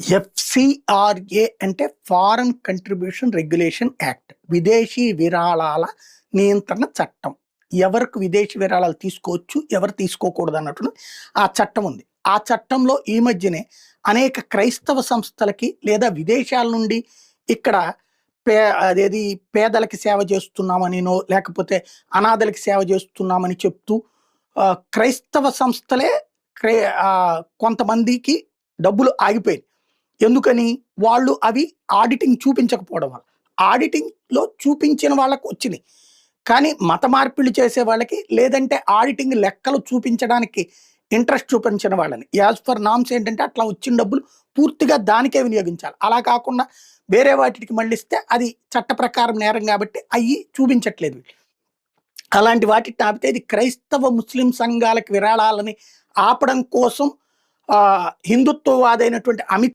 FCRA అంటే foreign contribution regulation act విదేశీ విరాళాల నియంత్రణ చట్టం. ఎవరికి విదేశీ విరాళాలు తీసుకోవచ్చు ఎవరు తీసుకోకూడదు అన్నట్టు ఆ చట్టం ఉంది. ఆ చట్టంలో ఈ మధ్యనే అనేక క్రైస్తవ సంస్థలకి లేదా విదేశాల నుండి ఇక్కడ పే అదేది పేదలకి సేవ చేస్తున్నామనినో లేకపోతే అనాథలకి సేవ చేస్తున్నామని చెప్తూ క్రైస్తవ సంస్థలే క్రై కొంతమందికి డబ్బులు ఆగిపోయాయి. ఎందుకని వాళ్ళు అవి ఆడిటింగ్ చూపించకపోవడం వల్ల. ఆడిటింగ్లో చూపించిన వాళ్ళకు వచ్చినాయి. కానీ మత మార్పిడి చేసే వాళ్ళకి లేదంటే ఆడిటింగ్ లెక్కలు చూపించడానికి ఇంట్రెస్ట్ చూపించిన వాళ్ళని. యాజ్ ఫర్ నామ్స్ ఏంటంటే అట్లా వచ్చిన డబ్బులు పూర్తిగా దానికే వినియోగించాలి. అలా కాకుండా వేరే వాటికి మళ్ళిస్తే అది చట్ట ప్రకారం నేరం కాబట్టి అవి చూపించట్లేదు అలాంటి వాటిని ఆపితే ఇది క్రైస్తవ ముస్లిం సంఘాలకు విరాళాలని ఆపడం కోసం హిందుత్వవాదైనటువంటి అమిత్